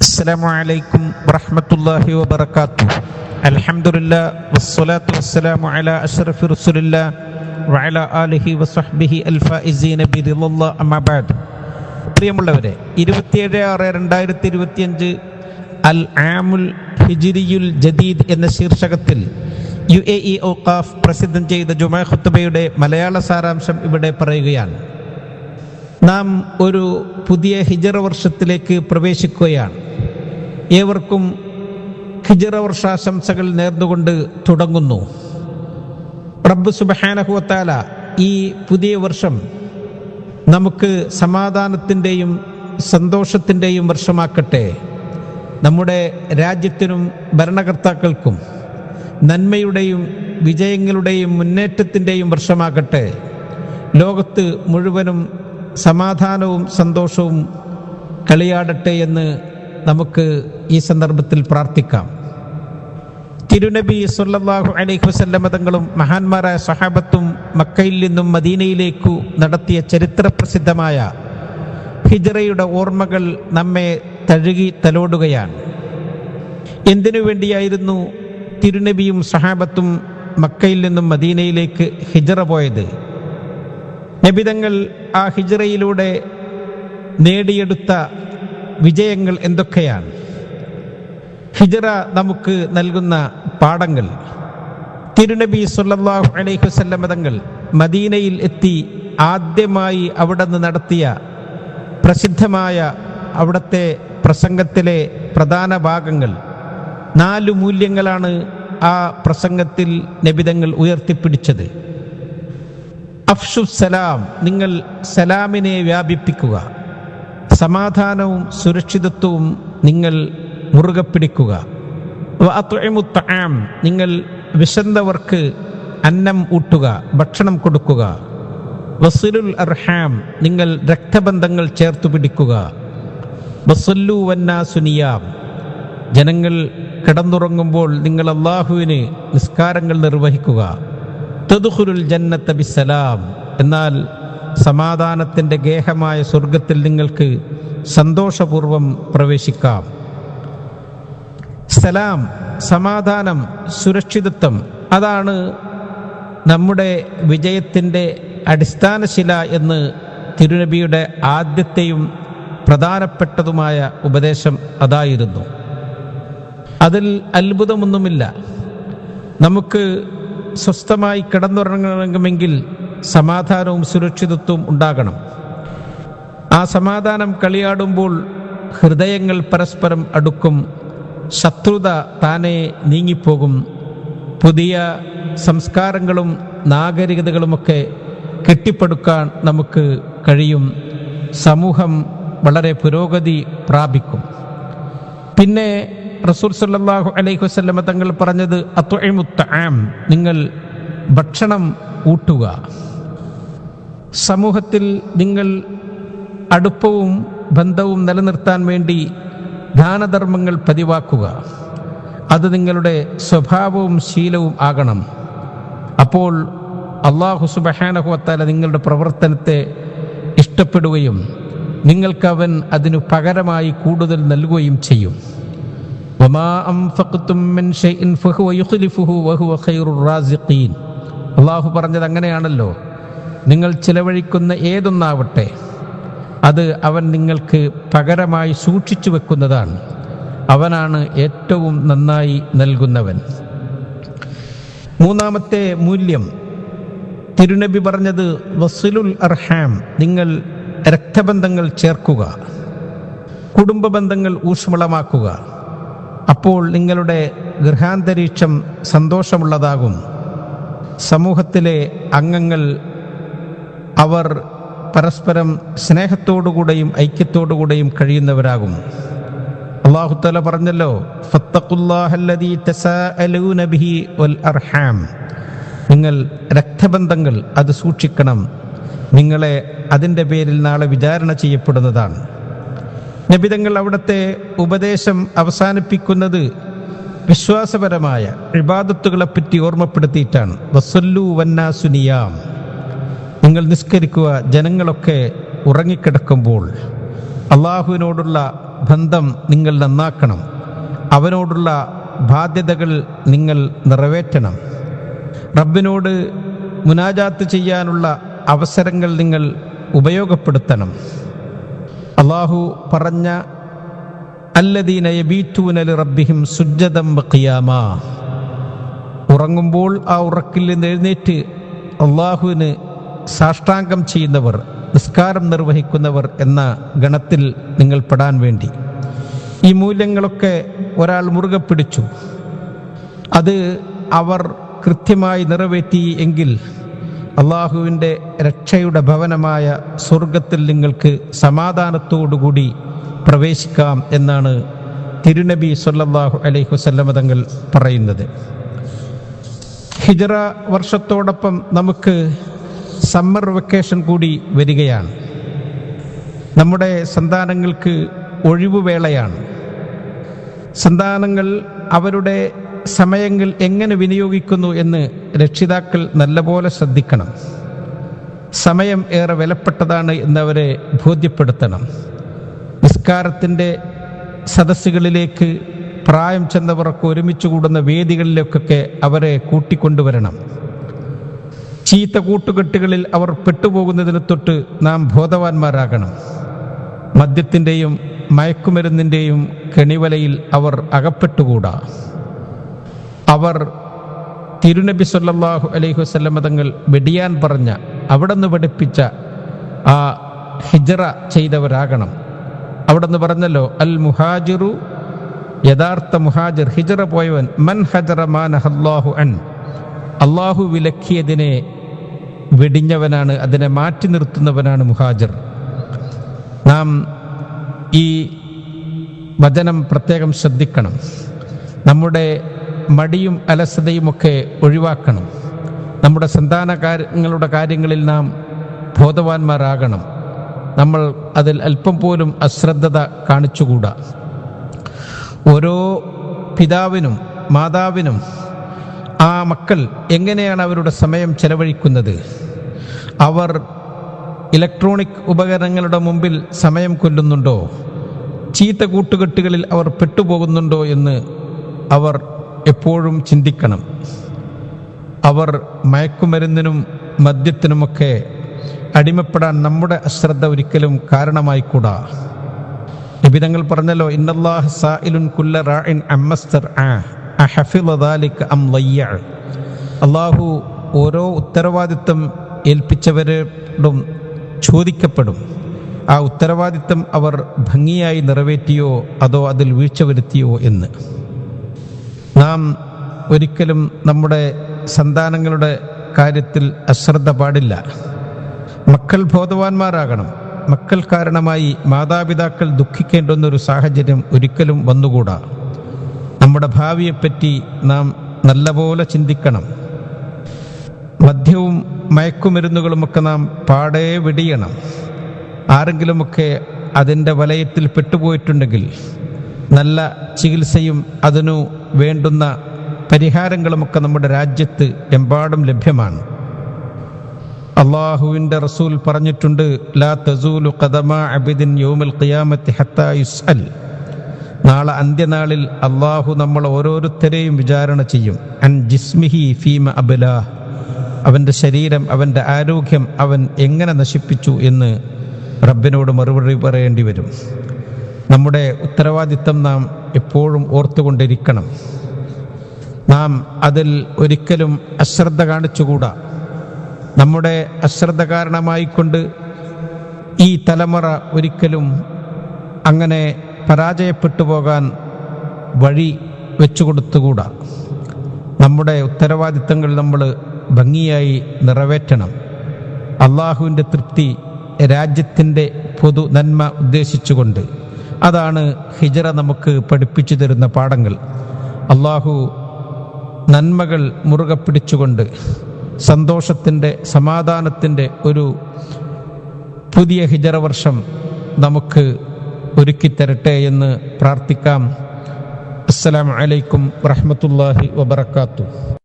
السلام عليكم ورحمة الله وبركاته الحمد لله والصلاة والسلام على أشرف رسول الله وعلى آله وصحبه الفائزين برضا الله أما بعد പ്രിയമുള്ളവരെ ഇരുപത്തിയേഴ് ആറ് രണ്ടായിരത്തി ഇരുപത്തിയഞ്ച് അൽ ആമുൽ ഹിജിരിയുൽ ജദീദ് എന്ന ശീർഷകത്തിൽ യു എ ഇ ഓക്കാഫ് പ്രസിദ്ധം ചെയ്ത ജുമാ ഖുത്തുബയുടെ മലയാള സാരാംശം ഇവിടെ പറയുകയാണ് നാം ഒരു പുതിയ ഹിജറ വർഷത്തിലേക്ക് പ്രവേശിക്കുകയാണ് ഏവർക്കും ഹിജറ വർഷാശംസകൾ നേർന്നുകൊണ്ട് തുടങ്ങുന്നു. റബ്ബ് സുബഹാനഹുവത്താല ഈ പുതിയ വർഷം നമുക്ക് സമാധാനത്തിന്റെയും സന്തോഷത്തിന്റെയും വർഷമാക്കട്ടെ. നമ്മുടെ രാജ്യത്തിനും ഭരണകർത്താക്കൾക്കും നന്മയുടെയും വിജയങ്ങളുടെയും മുന്നേറ്റത്തിന്റെയും വർഷമാകട്ടെ. ലോകത്ത് മുഴുവനും സമാധാനവും സന്തോഷവും കളിയാടട്ടെ എന്ന് നമുക്ക് ഈ സന്ദർഭത്തിൽ പ്രാർത്ഥിക്കാം. തിരുനബി സുല്ലാഹു അലൈഹി വസല്ലമ തങ്ങളും മഹാന്മാരായ സഹാബത്തും മക്കയിൽ നിന്നും മദീനയിലേക്കു നടത്തിയ ചരിത്രപ്രസിദ്ധമായ ഹിജറയുടെ ഓർമ്മകൾ നമ്മെ തഴുകി തലോടുകയാണ്. എന്തിനു വേണ്ടിയായിരുന്നു തിരുനബിയും സഹാബത്തും മക്കയിൽ നിന്നും മദീനയിലേക്ക് ഹിജറ പോയത്? നബിതങ്ങൾ ആ ഹിജറയിലൂടെ നേടിയെടുത്ത വിജയങ്ങൾ എന്തൊക്കെയാണ്? ഹിജറ നമുക്ക് നൽകുന്ന പാഠങ്ങൾ തിരുനബി സുല്ലാഹു അലൈഹി വസല്ലമ തങ്ങൾ മദീനയിൽ എത്തി ആദ്യമായി അവിടെ നിന്ന് നടത്തിയ പ്രസിദ്ധമായ അവിടുത്തെ പ്രസംഗത്തിലെ പ്രധാന ഭാഗങ്ങൾ നാല് മൂല്യങ്ങളാണ് ആ പ്രസംഗത്തിൽ നബിതങ്ങൾ ഉയർത്തിപ്പിടിച്ചത്. അഫ്ഷു സലാം നിങ്ങൾ സലാമിനെ വ്യാപിപ്പിക്കുക. സമാധാനവും സുരക്ഷിതത്വവും നിങ്ങൾ മുറുകെ പിടിക്കുക. നിങ്ങൾ വിശന്തവർക്ക് അന്നം ഊട്ടുക ഭക്ഷണം കൊടുക്കുക. വസുലുൽ അർഹാം നിങ്ങൾ രക്തബന്ധങ്ങൾ ചേർത്തു പിടിക്കുക. വസല്ലു വന്നാസുനിയാം ജനങ്ങൾ കിടന്നുറങ്ങുമ്പോൾ നിങ്ങൾ അള്ളാഹുവിന് നിസ്കാരങ്ങൾ നിർവഹിക്കുക. തദുഹുരുൽ ജന്നത്ത ബിസലാം എന്നാൽ സമാധാനത്തിന്റെ ഗേഹമായ സ്വർഗത്തിൽ നിങ്ങൾക്ക് സന്തോഷപൂർവം പ്രവേശിക്കാം. സലാം സമാധാനം സുരക്ഷിതത്വം അതാണ് നമ്മുടെ വിജയത്തിന്റെ അടിസ്ഥാനശില എന്ന് തിരുനബിയുടെ ആദ്യത്തെയും പ്രധാനപ്പെട്ടതുമായ ഉപദേശം അതായിരുന്നു. അതിൽ അത്ഭുതമൊന്നുമില്ല. നമുക്ക് സ്വസ്ഥമായി കിടന്നുറങ്ങണമെങ്കിൽ സമാധാനവും സുരക്ഷിതത്വവും ഉണ്ടാകണം. ആ സമാധാനം കളിയാടുമ്പോൾ ഹൃദയങ്ങൾ പരസ്പരം അടുക്കും. ശത്രുത താനെ നീങ്ങിപ്പോകും. പുതിയ സംസ്കാരങ്ങളും നാഗരികതകളുമൊക്കെ കെട്ടിപ്പടുക്കാൻ നമുക്ക് കഴിയും. സമൂഹം വളരെ പുരോഗതി പ്രാപിക്കും. പിന്നെ റസൂൽ സല്ലാഹു അലൈഹി വസ്ലമ തങ്ങൾ പറഞ്ഞത് അത്വമുത്ത നിങ്ങൾ ഭക്ഷണം ഊട്ടുക. സമൂഹത്തിൽ നിങ്ങൾ അടുപ്പവും ബന്ധവും നിലനിർത്താൻ വേണ്ടി ദാനധർമ്മങ്ങൾ പതിവാക്കുക. അത് നിങ്ങളുടെ സ്വഭാവവും ശീലവും ആകണം. അപ്പോൾ അള്ളാഹു സുബഹാനഹുവത്താല നിങ്ങളുടെ പ്രവർത്തനത്തെ ഇഷ്ടപ്പെടുകയും നിങ്ങൾക്ക് അവൻ അതിനു പകരമായി കൂടുതൽ നൽകുകയും ചെയ്യും. വമാ അൻഫഖ്തും മിൻ ഷൈഇൻ ഫഹുവ യുഖ്ലിഫുഹു വഹുവ ഖൈറുർ റാസിഖീൻ. അള്ളാഹു പറഞ്ഞത് അങ്ങനെയാണല്ലോ. നിങ്ങൾ ചിലവഴിക്കുന്ന ഏതൊന്നാവട്ടെ അത് അവൻ നിങ്ങൾക്ക് പകരമായി സൂക്ഷിച്ചു വെക്കുന്നതാണ്. അവനാണ് ഏറ്റവും നന്നായി നൽകുന്നവൻ. മൂന്നാമത്തെ മൂല്യം തിരുനബി പറഞ്ഞത് വസുലുൽ അർഹാം നിങ്ങൾ രക്തബന്ധങ്ങൾ ചേർക്കുക കുടുംബ ബന്ധങ്ങൾ ഊഷ്മളമാക്കുക. അപ്പോൾ നിങ്ങളുടെ ഗൃഹാന്തരീക്ഷം സന്തോഷമുള്ളതാകും. സമൂഹത്തിലെ അംഗങ്ങൾ അവർ പരസ്പരം സ്നേഹത്തോടുകൂടെയും ഐക്യത്തോടുകൂടെയും കഴിയുന്നവരാകും. അള്ളാഹുത്തല പറഞ്ഞല്ലോ നിങ്ങൾ രക്തബന്ധങ്ങൾ അത് സൂക്ഷിക്കണം. നിങ്ങളെ അതിന്റെ പേരിൽ നാളെ വിചാരണ ചെയ്യപ്പെടുന്നതാണ്. നബിതങ്ങൾ അവിടുത്തെ ഉപദേശം അവസാനിപ്പിക്കുന്നത് വിശ്വാസപരമായ ഇബാദത്തുകളെപ്പറ്റി ഓർമ്മപ്പെടുത്തിയിട്ടാണ്. വസല്ലു വന്നാസുനിയാം നിങ്ങൾ നിസ്കരിക്കുക ജനങ്ങളൊക്കെ ഉറങ്ങിക്കിടക്കുമ്പോൾ അള്ളാഹുവിനോടുള്ള ബന്ധം നിങ്ങൾ നന്നാക്കണം. അവനോടുള്ള ബാധ്യതകൾ നിങ്ങൾ നിറവേറ്റണം. റബ്ബിനോട് മുനാജാത്ത് ചെയ്യാനുള്ള അവസരങ്ങൾ നിങ്ങൾ ഉപയോഗപ്പെടുത്തണം. അള്ളാഹു പറഞ്ഞ അല്ലദീന റബ്ബിഹിം സുജ്ജതം ഖിയാമ ഉറങ്ങുമ്പോൾ ആ ഉറക്കിൽ നിന്ന് എഴുന്നേറ്റ് അള്ളാഹുവിന് സാഷ്ടാംഗം ചെയ്യുന്നവർ നിസ്കാരം നിർവഹിക്കുന്നവർ എന്ന ഗണത്തിൽ നിങ്ങൾ പെടാൻ വേണ്ടി. ഈ മൂല്യങ്ങളൊക്കെ ഒരാൾ മുറുകെ പിടിച്ചു. അത് അവർ കൃത്യമായി നിറവേറ്റി എങ്കിൽ അള്ളാഹുവിന്റെ രക്ഷയുടെ ഭവനമായ സ്വർഗത്തിൽ നിങ്ങൾക്ക് സമാധാനത്തോടുകൂടി പ്രവേശിക്കാം എന്നാണ് തിരുനബി സൊല്ലാഹു അലൈഹി വസല്ലമ തങ്ങൾ പറയുന്നത്. ഹിജറ വർഷത്തോടൊപ്പം നമുക്ക് സമ്മർ വെക്കേഷൻ കൂടി വരികയാണ്. നമ്മുടെ സന്താനങ്ങൾക്ക് ഒഴിവുവേളയാണ് സന്താനങ്ങൾ അവരുടെ സമയങ്ങൾ എങ്ങനെ വിനിയോഗിക്കുന്നു എന്ന് രക്ഷിതാക്കൾ നല്ലപോലെ ശ്രദ്ധിക്കണം. സമയം ഏറെ വിലപ്പെട്ടതാണ് എന്നവരെ ബോധ്യപ്പെടുത്തണം. നിസ്കാരത്തിന്റെ സദസ്സുകളിലേക്ക് പ്രായം ചെന്നവർക്ക് ഒരുമിച്ച് കൂടുന്ന വേദികളിലേക്കൊക്കെ അവരെ കൂട്ടിക്കൊണ്ടുവരണം. ചീത്ത കൂട്ടുകെട്ടുകളിൽ അവർ പെട്ടുപോകുന്നതിന് തൊട്ട് നാം ബോധവാന്മാരാകണം. മദ്യത്തിന്റെയും മയക്കുമരുന്നിന്റെയും കെണിവലയിൽ അവർ അകപ്പെട്ടുകൂടാ. അവർ തിരുനബി സല്ലാഹു അലൈഹി വസല്ലമ തങ്ങൾ വെടിയാൻ പറഞ്ഞ അവിടെ നിന്ന് പഠിപ്പിച്ച ആ ഹിജറ ചെയ്തവരാകണം. അവിടെ നിന്ന് പറഞ്ഞല്ലോ അൽ മുഹാജിറു യഥാർത്ഥ മുഹാജിർ ഹിജറ പോയവൻ മൻ ഹജറ മാനഹല്ലാഹു അൻ. അള്ളാഹു വിലക്കിയതിനെ വെടിഞ്ഞവനാണ് അതിനെ മാറ്റി നിർത്തുന്നവനാണ് മുഹാജിർ. നാം ഈ വചനം പ്രത്യേകം ശ്രദ്ധിക്കണം. നമ്മുടെ മടിയും അലസതയുമൊക്കെ ഒഴിവാക്കണം. നമ്മുടെ സന്താന കാര്യങ്ങളുടെ കാര്യങ്ങളിൽ നാം ബോധവാന്മാരാകണം. നമ്മൾ അതിൽ അല്പം പോലും അശ്രദ്ധത കാണിച്ചുകൂടാ. ഓരോ പിതാവിനും മാതാവിനും ആ മക്കൾ എങ്ങനെയാണ് അവരുടെ സമയം ചെലവഴിക്കുന്നത്? അവർ ഇലക്ട്രോണിക് ഉപകരണങ്ങളുടെ മുമ്പിൽ സമയം കൊല്ലുന്നുണ്ടോ? ചീത്ത കൂട്ടുകെട്ടുകളിൽ അവർ പെട്ടുപോകുന്നുണ്ടോ എന്ന് അവർ എപ്പോഴും ചിന്തിക്കണം. അവർ മയക്കുമരുന്നിനും മദ്യത്തിനുമൊക്കെ അടിമപ്പെടാൻ നമ്മുടെ അശ്രദ്ധ ഒരിക്കലും കാരണമായിക്കൂടാ. നിബിതങ്ങൾ പറഞ്ഞല്ലോ ഇന്നല്ലാഹ് കുല്ല അമ്മസ്തർ ദാലിക അം ലയ്യ അള്ളാഹു ഓരോ ഉത്തരവാദിത്തം ഏൽപ്പിച്ചവരോടും ചോദിക്കപ്പെടും. ആ ഉത്തരവാദിത്തം അവർ ഭംഗിയായി നിറവേറ്റിയോ അതോ അതിൽ വീഴ്ച വരുത്തിയോ എന്ന്. നാം ഒരിക്കലും നമ്മുടെ സന്താനങ്ങളുടെ കാര്യത്തിൽ അശ്രദ്ധ പാടില്ല. മക്കൾ ബോധവാന്മാരാകണം. മക്കൾ കാരണമായി മാതാപിതാക്കൾ ദുഃഖിക്കേണ്ടുന്ന ഒരു സാഹചര്യം ഒരിക്കലും വന്നുകൂടാ. നമ്മുടെ ഭാവിയെപ്പറ്റി നാം നല്ലപോലെ ചിന്തിക്കണം. മദ്യവും മയക്കുമരുന്നുകളുമൊക്കെ നാം പാടെ വെടിയണം. ആരെങ്കിലുമൊക്കെ അതിന്റെ വലയത്തിൽ പെട്ടുപോയിട്ടുണ്ടെങ്കിൽ നല്ല ചികിത്സയും അതിനു വേണ്ടുന്ന പരിഹാരങ്ങളുമൊക്കെ നമ്മുടെ രാജ്യത്ത് എമ്പാടും ലഭ്യമാണ്. അള്ളാഹുവിന്റെ റസൂൽ പറഞ്ഞിട്ടുണ്ട് ലാ തസൂലു ഖദമ അബിദിൻ യൗമൽ ഖിയാമത്തി ഹത്താ യുസ്അൽ. നാളെ അന്ത്യനാളിൽ അള്ളാഹു നമ്മൾ ഓരോരുത്തരെയും വിചാരണ ചെയ്യും. അൻ ജിസ്മിഹി ഫീമ അബലാ അവന്റെ ശരീരം അവന്റെ ആരോഗ്യം അവൻ എങ്ങനെ നശിപ്പിച്ചു എന്ന് റബ്ബിനോട് മറുപടി പറയേണ്ടി വരും. നമ്മുടെ ഉത്തരവാദിത്തം നാം എപ്പോഴും ഓർത്തുകൊണ്ടിരിക്കണം. നാം അതിൽ ഒരിക്കലും അശ്രദ്ധ കാണിച്ചുകൂടാ. നമ്മുടെ അശ്രദ്ധ കാരണമായിക്കൊണ്ട് ഈ തലമുറ ഒരിക്കലും അങ്ങനെ പരാജയപ്പെട്ടു പോകാൻ വഴി വെച്ചു കൊടുത്തുകൂടാ? നമ്മുടെ ഉത്തരവാദിത്തങ്ങൾ നമ്മൾ ഭംഗിയായി നിറവേറ്റണം. അള്ളാഹുവിന്റെ തൃപ്തി രാജ്യത്തിന്റെ പൊതു നന്മ ഉദ്ദേശിച്ചുകൊണ്ട്. അതാണ് ഹിജറ നമുക്ക് പഠിപ്പിച്ചു തരുന്ന പാഠങ്ങൾ. അള്ളാഹു നന്മകൾ മുറുകെ പിടിച്ചുകൊണ്ട് സന്തോഷത്തിന്റെ സമാധാനത്തിന്റെ ഒരു പുതിയ ഹിജറ വർഷം നമുക്ക് ഒരുക്കിത്തരട്ടെ എന്ന് പ്രാർത്ഥിക്കാം. അസ്സലാമു അലൈക്കും വറഹ്മത്തുള്ളാഹി വബറകാതുഹു.